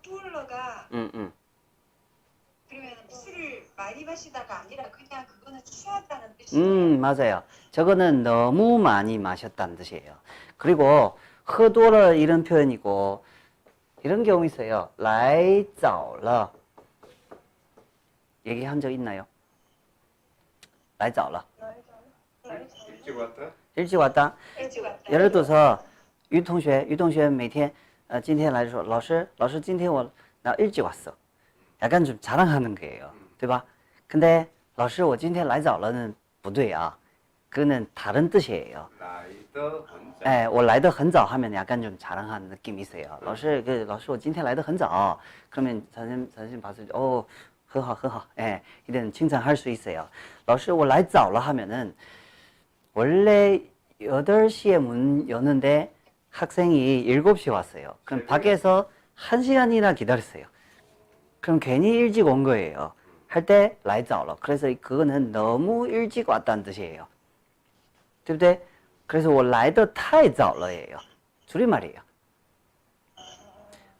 허뚜얼러가 음, 음. 그러면 술을 많이 마시다가 아니라 그냥 그거는 취하다는 뜻이에요. 음, 맞아요. 저거는 너무 많이 마셨다는 뜻이에요. 그리고 허도러 이런 표현이고 이런 경우 있어요. 来早了. 얘기한 적 있나요? 来早了. 일찍 왔다? 일찍 왔다. 일찍 왔다. 예를 들어서 于同学,于同学每天 呃今天来说,老师,老师今天我나 일찍 왔어. 약간 좀 자랑하는 거예요. 对吧? 근데 老师我今天来早了는 不对啊. 그거는 다른 뜻이에요. 라이더 혼자. 哎，我来的很早 하면 약간 좀 자랑하는 느낌이 있어요. 老师, 그, 老师,我今天来的很早. 그러면 선생님, 선생님 봤을 때, 어, 很好,很好. 예, 이런 칭찬할 수 있어요. 老师,我来早了 하면은, 원래 8시에 문 여는데 학생이 7시에 왔어요. 그럼 밖에서 1시간이나 기다렸어요. 그럼 괜히 일찍 온 거예요. 할 때, 来早了. 그래서 그거는 너무 일찍 왔다는 뜻이에요. 对不对？ 그래서 我来的太早了예요. 줄임말이에요.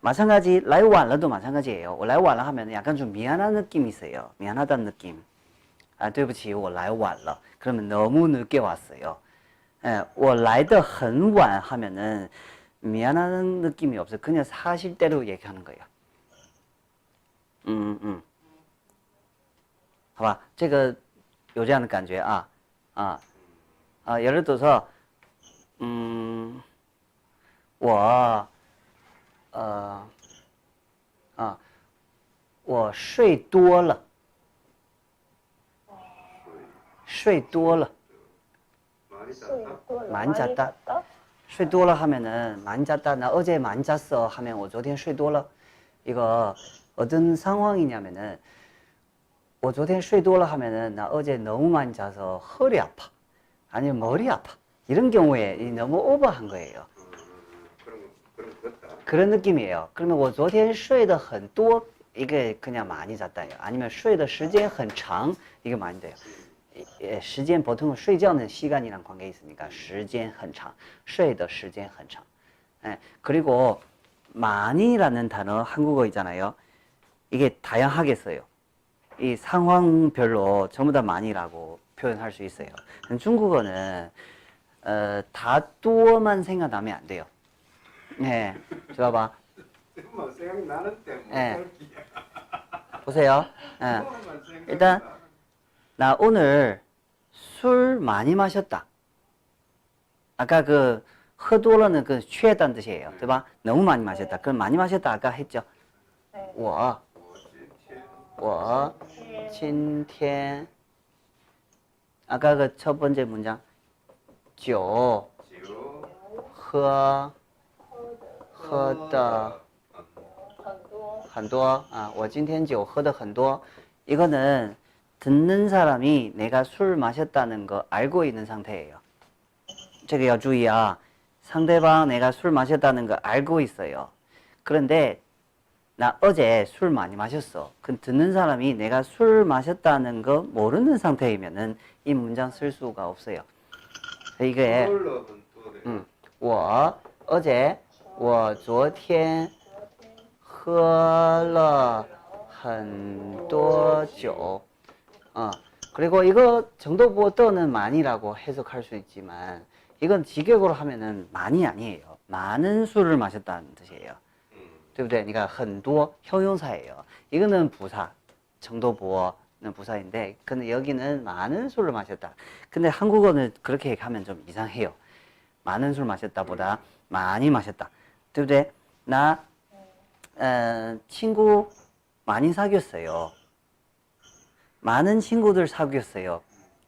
마찬가지 来晚了도 마찬가지예요. 我来晚了 하면 약간 좀 미안한 느낌이 있어요. 미안하다는 느낌. 아, 对不起,我来晚了. 그러면 너무 늦게 왔어요. 예, 我来的很晚 하면은 미안한 느낌이 없어요. 그냥 사실대로 얘기하는 거예요. 음, 음. 好吧,这个有这样的感觉啊,啊,啊,예를 들어서 嗯，我，呃，啊，我睡多了，睡多了， 많이 잤다? 많이 잤다.睡多了 하면은 많이 잤다. 나 어제 많이 잤어 하면 我昨天睡多了. 이거 어떤 상황이냐면은 我昨天睡多了 하면은 나 어제 너무 많이 자서 허리 아파. 아니면 머리 아파. 이런 경우에 이 너무 오버한 거예요. 음, 그런 그런 것 같다. 그런 느낌이에요. 그러면 我昨天睡得很多 이게 그냥 많이 잤다예요. 아니면 睡的时间很长 이게 많이 돼요. 예, 时间 보통 睡觉는 시간이랑 관계 있으니까 时间很长,睡的时间很长. 예, 그리고 많이라는 단어 한국어 있잖아요. 이게 다양하게 써요. 이 상황별로 전부 다 많이라고 표현할 수 있어요. 중국어는 어, 다또만 생각나면 안 돼요. 네, 좋아봐. 뭐 생각나는 때 예. 못할 기야. 보세요. 예. 그거만 생각나. 일단 나 오늘 술 많이 마셨다. 아까 그 허도러는 그 취했다는 뜻이에요. 对吧? 너무 많이 마셨다. 그럼 많이 마셨다 아까 했죠. 我我今天 아까 그 첫 번째 문장 酒 지우 喝喝的很多啊, 我今天酒喝的很多. 이거는 듣는 사람이 내가 술 마셨다는 거 알고 있는 상태예요. 这个要注意啊. 상대방 내가 술 마셨다는 거 알고 있어요. 그런데 나 어제 술 많이 마셨어. 그 듣는 사람이 내가 술 마셨다는 거 모르는 상태이면은 이 문장 쓸 수가 없어요. 이게 홀로 혼또래. 嗯，我 어제 我昨天喝了很多酒. 어, 그리고 이거 정도보 떠는 많이라고 해석할 수 있지만 이건 직역으로 하면은 많이 아니에요. 많은 술을 마셨다는 뜻이에요. 嗯对不对? 그러니까 很多 형용사예요. 이거는 부사, 정도보어는 부사인데 근데 여기는 많은 술을 마셨다. 근데 한국어는 그렇게 하면 좀 이상해요. 많은 술 마셨다보다 많이 마셨다. 对不对? 나 어, 친구 많이 사귀었어요. 많은 친구들 사귀었어요.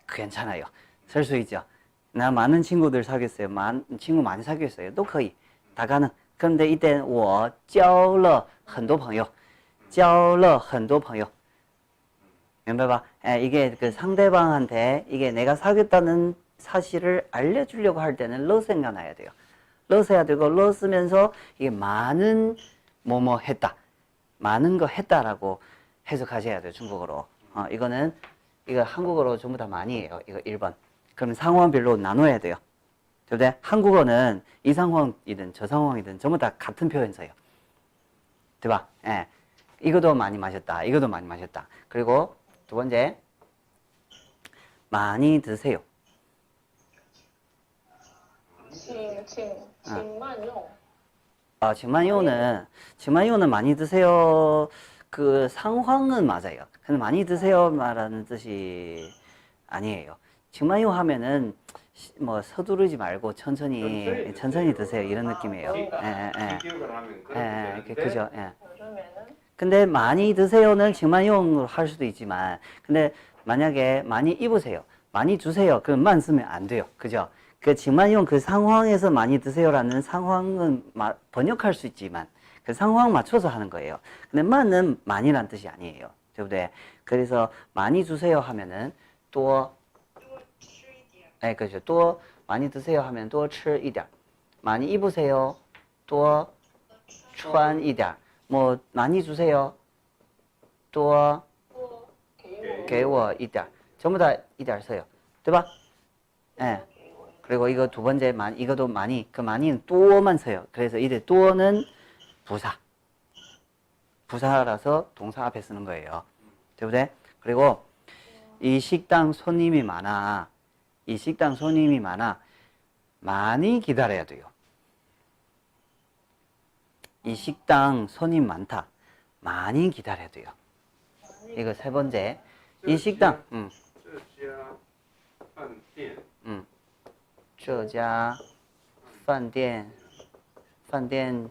괜찮아요. 쓸 수 있죠. 나 많은 친구들 사귀었어요. 많 친구 많이 사귀었어요. 또 可以. 다 가능. 그런데 이때 我交了很多朋友.交了很多朋友. 明白吧? 예, 이게 그 상대방한테 이게 내가 사귀었다는 사실을 알려주려고 할 때는 러 생각나야 돼요. 러 써야 되고 러 쓰면서 이게 많은 뭐뭐 했다. 많은 거 했다라고 해석하셔야 돼요. 중국어로. 어, 이거는 이거 한국어로 전부 다 많이에요. 이거 1번. 그럼 상황별로 나눠야 돼요. 对不对? 한국어는 이 상황이든 저 상황이든 전부 다 같은 표현 써요. 对吧? 예. 이것도 많이 마셨다. 이것도 많이 마셨다. 그리고 두 번째, 많이 드세요. 请请请慢用， 아, 징만요는 징만요는 많이 드세요. 그 상황은 맞아요. 근데 많이 드세요 말하는 뜻이 아니에요. 징만요 하면은 시- 뭐 서두르지 말고 천천히 천천히 드세요 이런 느낌이에요. 예, 예, 예. 예, 예, 되는데 그죠? 예. 근데 많이 드세요는 징만용으로 할 수도 있지만, 근데 만약에 많이 입으세요, 많이 주세요, 그만 쓰면 안 돼요, 그죠? 그 징만용 그 상황에서 많이 드세요라는 상황은 마- 번역할 수 있지만 그 상황 맞춰서 하는 거예요. 근데 만은 많이란 뜻이 아니에요, 对不对? 그래서 많이 주세요 하면은 또 多吃一点， 네, 그죠. 또 많이 드세요 하면 多吃一点. 많이 입으세요. 多穿一点. 뭐 많이 주세요. 多多给我给我一点. 전부 다一点 써요. 对吧? 예. 给我 그리고 이거 두 번째 많이 이것도 많이 그 많이는 多만 써요. 그래서 이제 多는 부사. 부사라서 동사 앞에 쓰는 거예요. 对不对? 그리고 이 식당 손님이 많아. 이 식당 손님이 많아. 많이 기다려야 돼요. 이 식당 손님 많다. 많이 기다려야 돼요. 이거 세 번째. 이 식당, 음, 这家饭店 음. 这家饭店饭店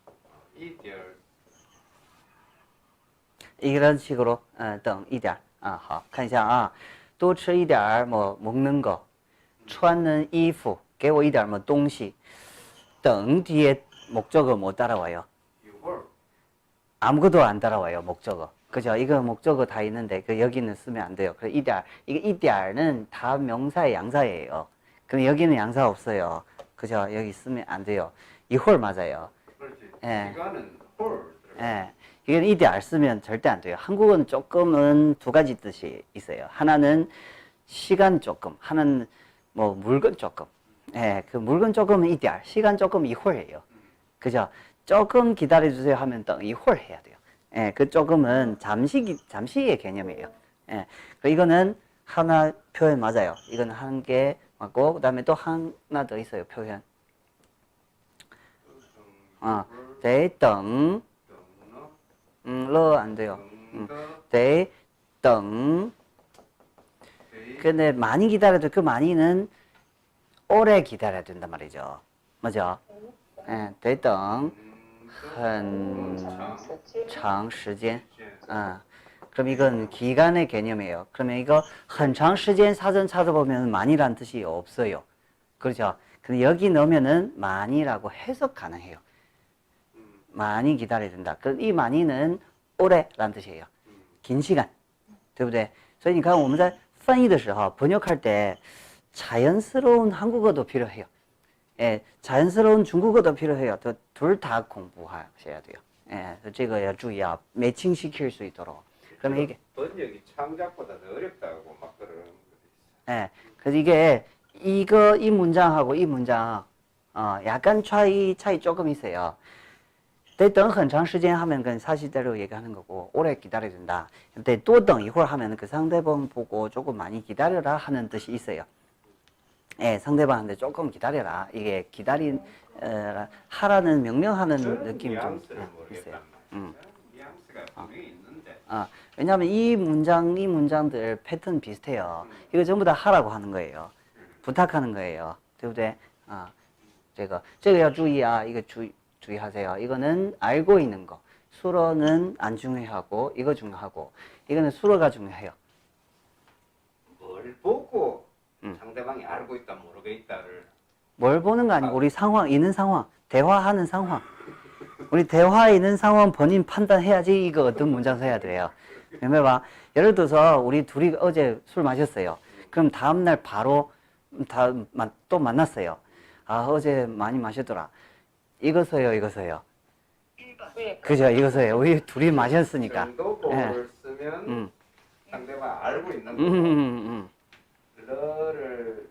음. 一点儿 이런 식으로 어, 等一点. 아, 好,看一下啊.多吃一点儿, 뭐 먹는 거. 穿는衣服,给我一点뭐东西. 等 뒤에 목적어 못 따라와요. 一会儿 아무것도 안 따라와요 목적어 그죠 이거 목적어 다 있는데 그 여기는 쓰면 안 돼요 그래 이달 이게 이달은 다 명사의 양사예요 그럼 여기는 양사 없어요 그죠 여기 쓰면 안 돼요 이홀 맞아요 그렇지 예. 홀예 이건 이달 쓰면 절대 안 돼요 한국어는 조금은 두 가지 뜻이 있어요 하나는 시간 조금 하나는 뭐 물건 조금 예 그 물건 조금은 이달 시간 조금 이홀이에요 그죠? 조금 기다려주세요 하면 또 이홀 해야 돼요. 예, 그 조금은 잠시, 기- 잠시의 개념이에요. 예, 그 이거는 하나 표현 맞아요. 이거는 한개 맞고, 그 다음에 또 하나 더 있어요, 표현. 어, 得等, 음, 러 안 돼요. 음, 得等. 근데 많이 기다려도 그 많이는 오래 기다려야 된단 말이죠. 맞죠? 예, 得等很时间长时间. 아, 그럼 이건 기간의 개념이에요. 그러면 이거 很长时间 사전 찾아보면 많이란 뜻이 없어요. 그렇죠? 근데 여기 넣으면은 많이라고 해석 가능해요. 많이 기다려야 된다. 그럼 이 많이는 오래란 뜻이에요. 긴 시간. 对不对?所以你看我们在翻译的时候 번역할 때 자연스러운 한국어도 필요해요. 예, 자연스러운 중국어도 필요해요. 둘 다 공부하셔야 돼요. 예, 这个要注意啊, 매칭시킬 수 있도록. 그러면 이게 번역이 창작보다 더 어렵다고 막 그러는 거 예, 그래서 이게 이거 이 문장하고 이 문장 어, 약간 차이 차이 조금 있어요. 得等很长时间 하면 그건 사실대로 얘기하는 거고 오래 기다려야 된다. 得多等一会儿 하면 그 상대방 보고 조금 많이 기다려라 하는 뜻이 있어요. 예, 상대방한테 조금 기다려라. 이게 기다린 어, 하라는 명령하는 저는 느낌이 좀 뉘앙스를 예, 모르겠단 있어요. 말이야. 음. 뉘앙스가 분명히 있는데 아, 왜냐하면 이 문장, 이 문장들 패턴 비슷해요. 이거 전부 다 하라고 하는 거예요. 부탁하는 거예요. 对不对? 아, 这个这个要注意啊. 이거 주, 주의하세요. 이거는 알고 있는 거. 수로는 안 중요하고 이거 중요하고 이거는 수로가 중요해요. 뭘 보고 음. 상대방이 알고 있다 모르겠다를 뭘 보는 거 아니고 우리 상황, 있는 상황, 대화하는 상황. 우리 대화에 있는 상황 본인 판단해야지 이거 어떤 문장 써야 돼요. 봐. 예를 들어서 우리 둘이 어제 술 마셨어요. 그럼 다음날 바로 다, 마- 또 만났어요. 아, 어제 많이 마셨더라. 이거 써요, 이거 써요. 1번. 위에 그죠, 이거 써요. 우리 둘이 마셨으니까. 정도보를 쓰면 음. 상대가 알고 있는 음, 거고 음, 음, 음. 러를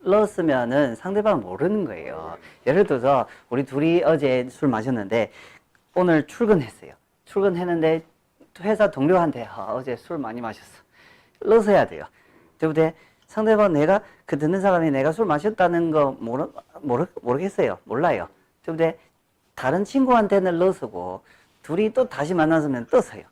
넣었으면은 상대방 모르는 거예요. 예를 들어서 우리 둘이 어제 술 마셨는데 오늘 출근했어요. 출근했는데 회사 동료한테 아, 어제 술 많이 마셨어. 넣어서 해야 돼요. 때문에 상대방 내가 그 듣는 사람이 내가 술 마셨다는 거 모르, 모르, 모르겠어요. 몰라요. 때문에 다른 친구한테는 넣어서고 둘이 또 다시 만났으면 떠서요.